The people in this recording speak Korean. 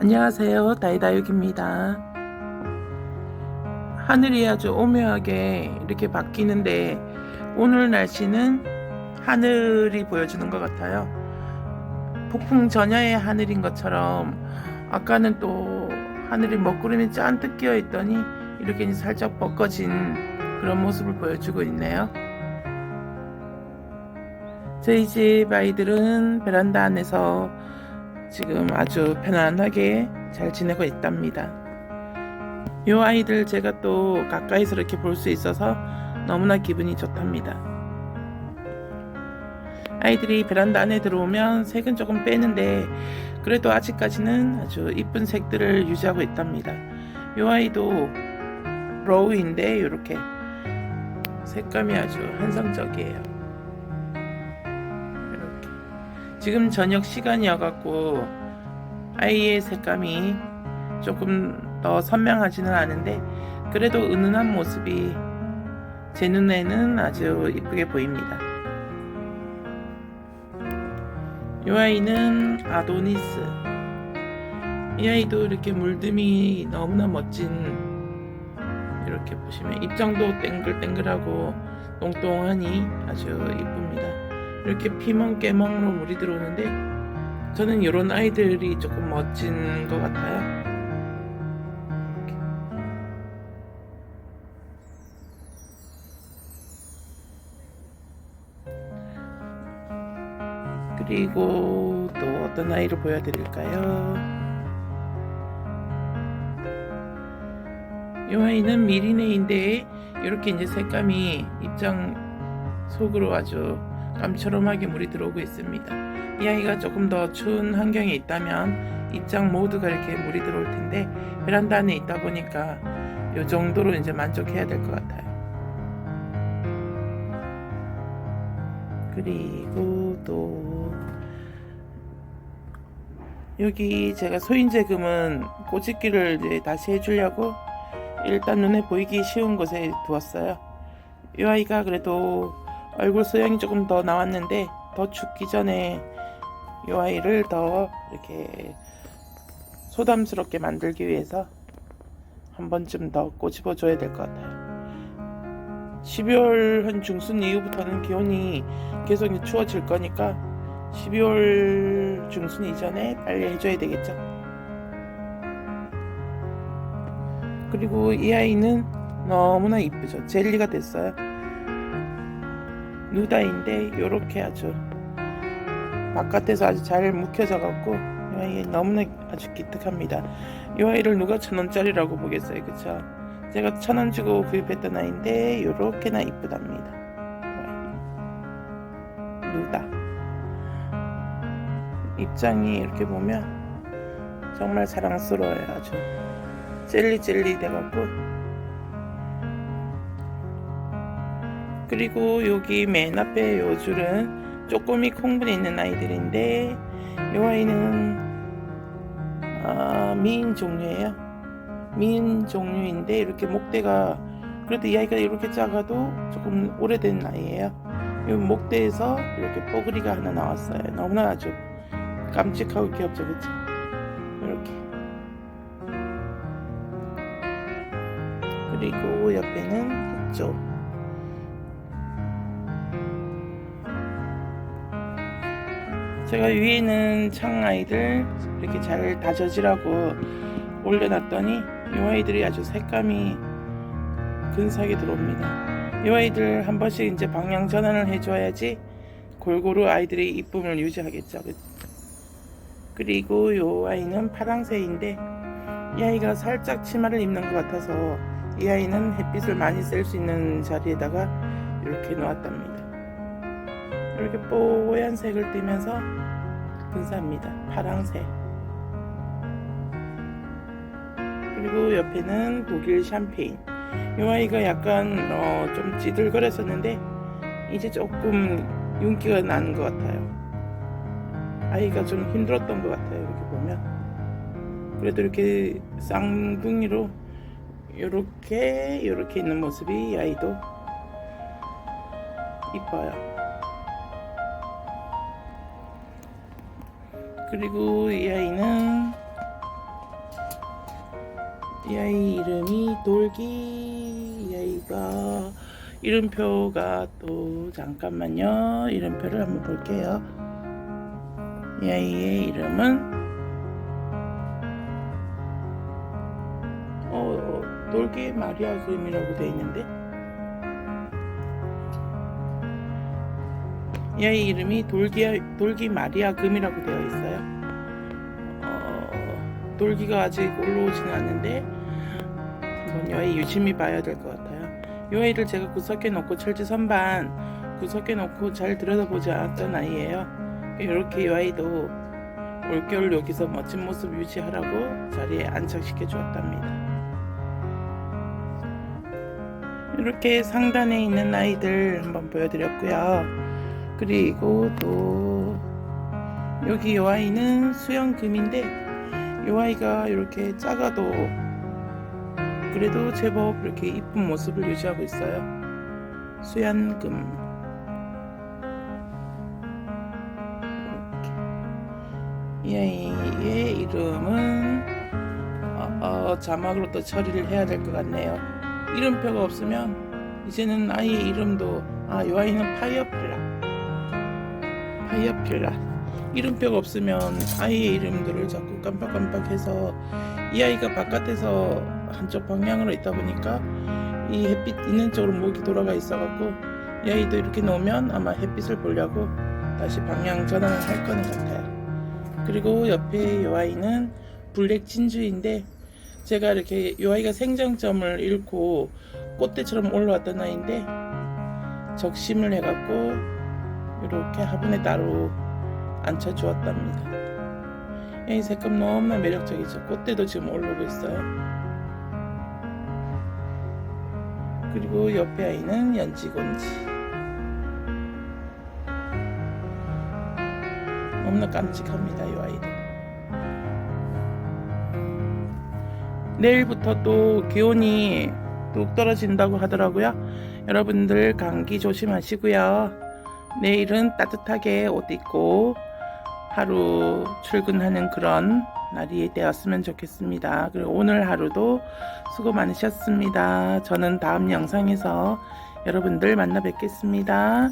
안녕하세요. 다이다육입니다. 하늘이 아주 오묘하게 이렇게 바뀌는데 오늘 날씨는 하늘이 보여주는 것 같아요. 폭풍 전야의 하늘인 것처럼 아까는 또 하늘이 먹구름이 잔뜩 끼어 있더니 이렇게 살짝 벗겨진 그런 모습을 보여주고 있네요. 저희 집 아이들은 베란다 안에서 지금 아주 편안하게 잘 지내고 있답니다. 이 아이들 제가 또 가까이서 이렇게 볼 수 있어서 너무나 기분이 좋답니다. 아이들이 베란다 안에 들어오면 색은 조금 빼는데 그래도 아직까지는 아주 이쁜 색들을 유지하고 있답니다. 이 아이도 로우인데 이렇게 색감이 아주 환상적이에요. 지금 저녁 시간이어갖고 아이의 색감이 조금 더 선명하지는 않은데 그래도 은은한 모습이 제 눈에는 아주 이쁘게 보입니다. 이 아이는 아도니스. 이 아이도 이렇게 물듬이 너무나 멋진 이렇게 보시면 입장도 땡글땡글하고 똥똥하니 아주 이쁩니다. 이렇게 피멍 깨멍으로 물이 들어오는데 저는 이런 아이들이 조금 멋진 것 같아요. 그리고 또 어떤 아이를 보여드릴까요? 이 아이는 미리네인데 이렇게 이제 색감이 입장 속으로 아주 깜처럼하게 물이 들어오고 있습니다. 이 아이가 조금 더 추운 환경에 있다면 입장 모두가 이렇게 물이 들어올 텐데 베란다 안에 있다 보니까 이 정도로 이제 만족해야 될 것 같아요. 그리고 또 여기 제가 소인제금은 꼬집기를 이제 다시 해주려고 일단 눈에 보이기 쉬운 곳에 두었어요. 이 아이가 그래도 얼굴 소양이 조금 더 나왔는데 더 죽기 전에 이 아이를 더 이렇게 소담스럽게 만들기 위해서 한 번쯤 더 꼬집어 줘야 될 것 같아요. 12월 한 중순 이후부터는 기온이 계속 추워질 거니까 12월 중순 이전에 빨리 해줘야 되겠죠. 그리고 이 아이는 너무나 이쁘죠. 젤리가 됐어요. 누다인데 이렇게 아주 바깥에서 아주 잘 묵혀져 갖고 이 아이 너무나 아주 기특합니다. 이 아이를 누가 천 원짜리라고 보겠어요, 그쵸? 제가 천 원 주고 구입했던 아이인데 이렇게나 이쁘답니다. 누다. 입장이 이렇게 보면 정말 사랑스러워요, 아주 젤리 젤리 돼갖고. 그리고 여기 맨 앞에 요 줄은 쪼꼬미 콩분이 있는 아이들인데 이 아이는 아, 미인 종류예요. 미인 종류인데 이렇게 목대가 그래도 이 아이가 이렇게 작아도 조금 오래된 아이예요. 이 목대에서 이렇게 뽀글이가 하나 나왔어요. 너무나 아주 깜찍하고 귀엽죠, 그쵸? 이렇게. 그리고 옆에는 이쪽. 제가 위에는 창 아이들 이렇게 잘 다져지라고 올려놨더니 이 아이들이 아주 색감이 근사하게 들어옵니다. 이 아이들 한 번씩 이제 방향 전환을 해줘야지 골고루 아이들의 이쁨을 유지하겠죠. 그리고 이 아이는 파랑새인데 이 아이가 살짝 치마를 입는 것 같아서 이 아이는 햇빛을 많이 쐴 수 있는 자리에다가 이렇게 놓았답니다. 이렇게 뽀얀 색을 띠면서 근사합니다. 파랑색. 그리고 옆에는 독일 샴페인. 이 아이가 약간 어, 좀 찌들거렸었는데 이제 조금 윤기가 나는 것 같아요. 아이가 좀 힘들었던 것 같아요. 이렇게 보면. 그래도 이렇게 쌍둥이로 이렇게 이렇게 있는 모습이 이 아이도 이뻐요. 그리고 이 아이는 이 아이 이름이 돌기. 이 아이가 이름표가 또 잠깐만요. 이름표를 한번 볼게요. 이 아이의 이름은 어 돌기 마리아 그림이라고 되어 있는데 이 아이 이름이 돌기 돌기 마리아 금이라고 되어 있어요. 어, 돌기가 아직 올라오지는 않는데 한번 이 아이 유심히 봐야 될 것 같아요. 이 아이를 제가 구석에 놓고 철제 선반 구석에 놓고 잘 들여다보지 않았던 아이예요. 이렇게 이 아이도 올겨울 여기서 멋진 모습 유지하라고 자리에 안착시켜 주었답니다. 이렇게 상단에 있는 아이들 한번 보여드렸고요. 그리고 또 여기 이 아이는 수영금인데 이 아이가 이렇게 작아도 그래도 제법 이렇게 이쁜 모습을 유지하고 있어요. 수연금. 이 아이의 이름은 어, 어, 자막으로 또 처리를 해야 될 것 같네요. 이름표가 없으면 이제는 아이의 이름도 아, 이 아이는 파이어필라 파이어필라 이름표가 없으면 아이의 이름들을 자꾸 깜빡깜빡해서 이 아이가 바깥에서 한쪽 방향으로 있다 보니까 이 햇빛 있는 쪽으로 목이 돌아가 있어갖고 이 아이도 이렇게 놓으면 아마 햇빛을 보려고 다시 방향 전환을 할 거는 같아요. 그리고 옆에 이 아이는 블랙 진주인데 제가 이렇게 이 아이가 생장점을 잃고 꽃대처럼 올라왔던 아이인데 적심을 해갖고 이렇게 화분에 따로 앉혀 주었답니다. 이 색감 너무나 매력적이죠. 꽃대도 지금 올라오고 있어요. 그리고 옆에 아이는 연지곤지. 너무나 깜찍합니다. 이 아이도. 내일부터 또 기온이 뚝 떨어진다고 하더라고요. 여러분들 감기 조심하시고요. 내일은 따뜻하게 옷 입고 하루 출근하는 그런 날이 되었으면 좋겠습니다. 그리고 오늘 하루도 수고 많으셨습니다. 저는 다음 영상에서 여러분들 만나 뵙겠습니다.